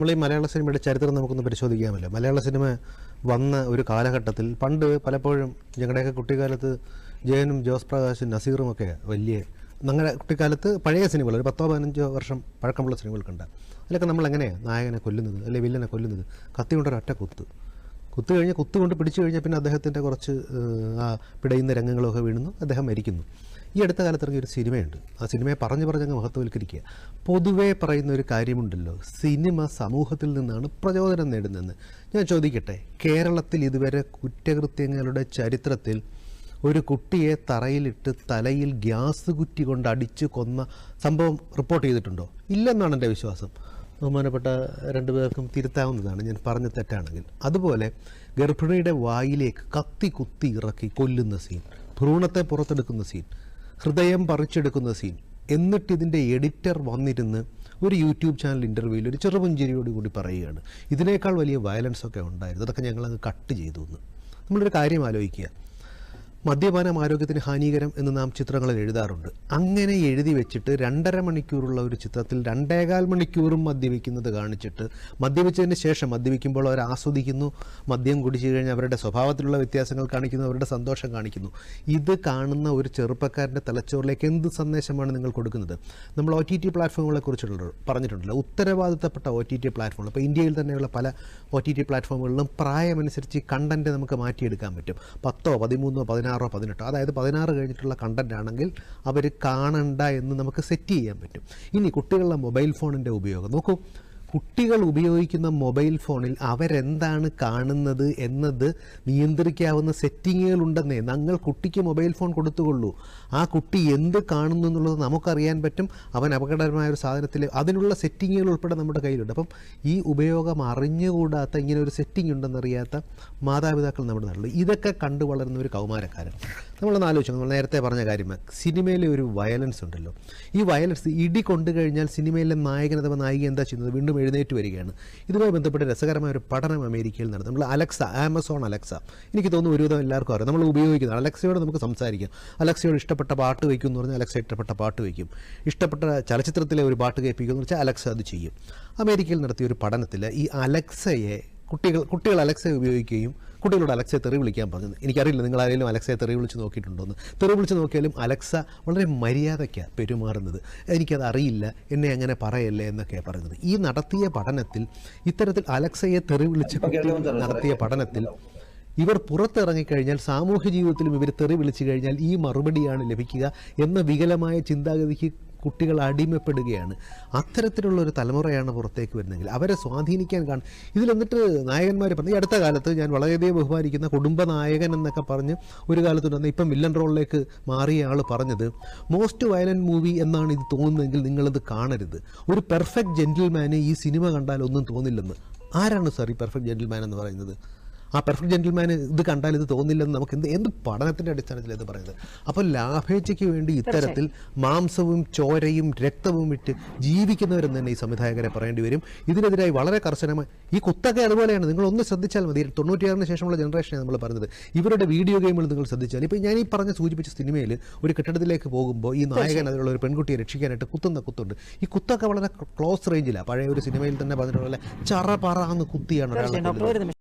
നമ്മൾ ഈ മലയാള സിനിമയുടെ ചരിത്രം നമുക്കൊന്ന് പരിശോധിക്കാമല്ലോ. മലയാള സിനിമ വന്ന ഒരു കാലഘട്ടത്തിൽ പണ്ട് പലപ്പോഴും ഞങ്ങളുടെയൊക്കെ കുട്ടിക്കാലത്ത് ജയനും ജോസ് പ്രകാശും നസീറും ഒക്കെ വലിയ ഞങ്ങളുടെ കുട്ടിക്കാലത്ത് പഴയ സിനിമകൾ ഒരു പത്തോ പതിനഞ്ചോ വർഷം പഴക്കമുള്ള സിനിമകൾ കണ്ട. അതിലൊക്കെ നമ്മൾ എങ്ങനെയാണ് നായകനെ കൊല്ലുന്നത് അല്ലെങ്കിൽ വില്ലനെ കൊല്ലുന്നത്? കത്തി കൊണ്ടൊരു ഒറ്റ കുത്ത്. കുത്തു കഴിഞ്ഞ് കുത്തുകൊണ്ട് പിടിച്ചു കഴിഞ്ഞാൽ പിന്നെ അദ്ദേഹത്തിന്റെ കുറച്ച് ആ പിടയുന്ന രംഗങ്ങളൊക്കെ വീഴുന്നു അദ്ദേഹം മരിക്കുന്നു. ഈ അടുത്ത കാലത്ത് ഇറങ്ങിയ ഒരു സിനിമയുണ്ട്. ആ സിനിമയെ പറഞ്ഞു പറഞ്ഞങ്ങ് മഹത്വവൽക്കരിക്കുക. പൊതുവേ പറയുന്ന ഒരു കാര്യമുണ്ടല്ലോ. സിനിമ സമൂഹത്തിൽ നിന്നാണ് പ്രചോദനം നേടുന്നതെന്ന്. ഞാൻ ചോദിക്കട്ടെ കേരളത്തിൽ ഇതുവരെ കുറ്റകൃത്യങ്ങളുടെ ചരിത്രത്തിൽ ഒരു കുട്ടിയെ തറയിലിട്ട് തലയിൽ ഗ്യാസ് കുറ്റി കൊണ്ട് അടിച്ചു കൊന്ന സംഭവം റിപ്പോർട്ട് ചെയ്തിട്ടുണ്ടോ? ഇല്ലെന്നാണ് എന്റെ വിശ്വാസം. ബഹുമാനപ്പെട്ട രണ്ടുപേർക്കും തിരുത്താവുന്നതാണ്. ഞാൻ പറഞ്ഞ തെറ്റാണെങ്കിൽ. അതുപോലെ ഗർഭിണിയുടെ വായിലേക്ക് കത്തി കുത്തി ഇറക്കി കൊല്ലുന്ന സീൻ ഭ്രൂണത്തെ പുറത്തെടുക്കുന്ന സീൻ. ഹൃദയം പറിച്ചെടുക്കുന്ന സീൻ എന്നിട്ട് ഇതിന്റെ എഡിറ്റർ വന്നിരുന്ന് ഒരു യൂട്യൂബ് ചാനൽ ഇന്റർവ്യൂവിൽ ഒരു ചെറുപുഞ്ചിരിയോട് കൂടി പറയുകയാണ്. ഇതിനേക്കാൾ വലിയ വയലൻസ് ഒക്കെ ഉണ്ടായിരുന്നു. അതൊക്കെ ഞങ്ങളങ്ങ് കട്ട് ചെയ്തു എന്ന്. നമ്മളൊരു കാര്യം ആലോചിക്കുക. മദ്യപാനം ആരോഗ്യത്തിന് ഹാനികരം എന്ന് നാം ചിത്രങ്ങളിൽ എഴുതാറുണ്ട്. അങ്ങനെ എഴുതി വെച്ചിട്ട് രണ്ടര മണിക്കൂറുള്ള ഒരു ചിത്രത്തിൽ രണ്ടേകാൽ മണിക്കൂറും മദ്യപിക്കുന്നത് കാണിച്ചിട്ട് മദ്യപിച്ചതിന് ശേഷം മദ്യപിക്കുമ്പോൾ അവർ ആസ്വദിക്കുന്നു മദ്യം കുടിച്ചു കഴിഞ്ഞാൽ അവരുടെ സ്വഭാവത്തിലുള്ള വ്യത്യാസങ്ങൾ കാണിക്കുന്നു അവരുടെ സന്തോഷം കാണിക്കുന്നു. ഇത് കാണുന്ന ഒരു ചെറുപ്പക്കാരന്റെ തലച്ചോറിലേക്ക് എന്ത് സന്ദേശമാണ് നിങ്ങൾ കൊടുക്കുന്നത്? നമ്മൾ ഒ ടി ടി പ്ലാറ്റ്ഫോമുകളെ കുറിച്ചുള്ള പറഞ്ഞിട്ടുണ്ടല്ലോ. ഉത്തരവാദിത്തപ്പെട്ട ഒ ടി ടി പ്ലാറ്റ്ഫോമുകൾ ഇപ്പോൾ ഇന്ത്യയിൽ തന്നെയുള്ള പല ഒ ടി ടി പ്ലാറ്റ്ഫോമുകളിലും പ്രായമനുസരിച്ച് കണ്ടന്റ് നമുക്ക് മാറ്റിയെടുക്കാൻ പറ്റും. പത്തോ പതിമൂന്നോ പതിനാറോ പതിനെട്ടോ അതായത് പതിനാറ് കഴിഞ്ഞിട്ടുള്ള കണ്ടന്റ് ആണെങ്കിൽ അവർ കാണണ്ട എന്ന് നമുക്ക് സെറ്റ് ചെയ്യാൻ പറ്റും. ഇനി കുട്ടികളുടെ മൊബൈൽ ഫോണിന്റെ ഉപയോഗം നോക്കൂ. കുട്ടികൾ ഉപയോഗിക്കുന്ന മൊബൈൽ ഫോണിൽ അവരെന്താണ് കാണുന്നത് എന്നത് നിയന്ത്രിക്കാവുന്ന സെറ്റിങ്ങുകൾ ഉണ്ടെന്നേ ഞങ്ങൾ കുട്ടിക്ക് മൊബൈൽ ഫോൺ കൊടുത്തുകൊള്ളൂ. ആ കുട്ടി എന്ത് കാണുന്നു എന്നുള്ളത് നമുക്കറിയാൻ പറ്റും. അവൻ അപകടകരമായ ഒരു സാധനത്തിൽ അതിനുള്ള സെറ്റിങ്ങുകൾ ഉൾപ്പെടെ നമ്മുടെ കയ്യിലുണ്ട്. അപ്പം ഈ ഉപയോഗം അറിഞ്ഞുകൂടാത്ത ഇങ്ങനെ ഒരു സെറ്റിംഗ് ഉണ്ടെന്നറിയാത്ത മാതാപിതാക്കൾ നമ്മുടെ നാട്ടിൽ ഇതൊക്കെ കണ്ടു വളരുന്ന ഒരു കൗമാരക്കാരൻ. നമ്മളൊന്ന് ആലോചിച്ചു നമ്മൾ നേരത്തെ പറഞ്ഞ കാര്യം. സിനിമയിലെ ഒരു വയലൻസ് ഉണ്ടല്ലോ. ഈ വയലൻസ് ഇടി കൊണ്ടു കഴിഞ്ഞാൽ സിനിമയിലെ നായകൻ അഥവാ നായിക എന്താ ചെയ്യുന്നത്? വീണ്ടും എഴുന്നേറ്റ് വരികയാണ്. ഇതുമായി ബന്ധപ്പെട്ട് രസകരമായ ഒരു പഠനം അമേരിക്കയിൽ നടന്നു. നമ്മൾ അലക്സ ആമസോൺ അലക്സ. എനിക്ക് തോന്നുന്നു ഒരുവിധം എല്ലാവർക്കും അറിയാം. നമ്മൾ ഉപയോഗിക്കുന്നത് അലക്സയോട് നമുക്ക് സംസാരിക്കാം. അലക്സയോട് ഇഷ്ടപ്പെട്ട പാട്ട് വയ്ക്കും എന്ന് പറഞ്ഞാൽ അലക്സ ഇഷ്ടപ്പെട്ട പാട്ട് വയ്ക്കും. ഇഷ്ടപ്പെട്ട ചലച്ചിത്രത്തിലെ ഒരു പാട്ട് കേൾപ്പിക്കുമെന്ന് വെച്ചാൽ അലക്സ അത് ചെയ്യും. അമേരിക്കയിൽ നടത്തിയ ഒരു പഠനത്തിൽ ഈ അലക്സയെ കുട്ടികൾ കുട്ടികൾ അലക്സയെ ഉപയോഗിക്കുകയും കുട്ടികളോട് അലക്സയെ തെറി വിളിക്കാൻ പറഞ്ഞത്. എനിക്കറിയില്ല നിങ്ങൾ ആരെങ്കിലും അലക്സയെ തെറി വിളിച്ച് നോക്കിയിട്ടുണ്ടോയെന്ന് തെറി വിളിച്ച് നോക്കിയാലും അലക്സ വളരെ മര്യാദയ്ക്കാണ് പെരുമാറുന്നത്. എനിക്കത് അറിയില്ല എന്നെ അങ്ങനെ പറയല്ലേ എന്നൊക്കെയാണ് പറയുന്നത്. ഈ നടത്തിയ പഠനത്തിൽ ഇത്തരത്തിൽ അലക്സയെ തെറി വിളിച്ച് കുട്ടികൾ നടത്തിയ പഠനത്തിൽ ഇവർ പുറത്തിറങ്ങിക്കഴിഞ്ഞാൽ സാമൂഹ്യ ജീവിതത്തിലും ഇവർ തെറി വിളിച്ചു കഴിഞ്ഞാൽ ഈ മറുപടിയാണ് ലഭിക്കുക എന്ന വികലമായ ചിന്താഗതിക്ക് കുട്ടികൾ അടിമപ്പെടുകയാണ്. അത്തരത്തിലുള്ള ഒരു തലമുറയാണ് പുറത്തേക്ക് വരുന്നതെങ്കിൽ അവരെ സ്വാധീനിക്കാൻ കാണും. ഇതിലെന്നിട്ട് നായകന്മാർ പറഞ്ഞു ഈ അടുത്ത കാലത്ത് ഞാൻ വളരെയധികം ബഹുമാനിക്കുന്ന കുടുംബനായകൻ എന്നൊക്കെ പറഞ്ഞ് ഒരു കാലത്തുണ്ടെന്ന് ഇപ്പം വില്ലൻ റോളിലേക്ക് മാറിയ ആൾ പറഞ്ഞത് മോസ്റ്റ് വയലന്റ് മൂവി എന്നാണ് ഇത് തോന്നുന്നതെങ്കിൽ നിങ്ങളിത് കാണരുത്. ഒരു പെർഫെക്റ്റ് ജെന്റിൽമാന് ഈ സിനിമ കണ്ടാൽ ഒന്നും തോന്നില്ലെന്ന്. ആരാണ് സാർ ഈ പെർഫെക്റ്റ് ജെന്റിൽമാൻ എന്ന് പറയുന്നത്? ആ പെർഫെക്റ്റ് ജെന്റിൽമാൻ ഇത് കണ്ടാൽ ഇത് തോന്നില്ലെന്ന് നമുക്ക് എന്ത് എന്ത് പഠനത്തിന്റെ അടിസ്ഥാനത്തിൽ ഇത് പറയുന്നത്? അപ്പോൾ ലാഭേച്ഛയ്ക്ക് വേണ്ടി ഇത്തരത്തിൽ മാംസവും ചോരയും രക്തവും ഇട്ട് ജീവിക്കുന്നവരെന്ന് തന്നെ ഈ സംവിധായകരെ പറയേണ്ടി വരും. ഇതിനെതിരായി വളരെ കർശനമായി ഈ കുത്തൊക്കെ അതുപോലെയാണ്. നിങ്ങൾ ഒന്ന് ശ്രദ്ധിച്ചാൽ മതി. തൊണ്ണൂറ്റിയാറിന് ശേഷമുള്ള ജനറേഷനാണ് നമ്മൾ പറഞ്ഞത്. ഇവരുടെ വീഡിയോ ഗെയിമുകൾ നിങ്ങൾ ശ്രദ്ധിച്ചാൽ. ഇപ്പോൾ ഞാൻ ഈ പറഞ്ഞ സൂചിപ്പിച്ച സിനിമയിൽ ഒരു കെട്ടിടത്തിലേക്ക് പോകുമ്പോൾ ഈ നായകൻ അതിലുള്ള ഒരു പെൺകുട്ടിയെ രക്ഷിക്കാനായിട്ട് കുത്തുന്ന കുത്തുണ്ട്. ഈ കുത്തൊക്കെ വളരെ ക്ലോസ് റേഞ്ചിലാണ് പഴയ ഒരു സിനിമയിൽ തന്നെ പറഞ്ഞിട്ടുള്ള ചറ പറ എന്ന് കുത്തിയാണ് ഒരാളെ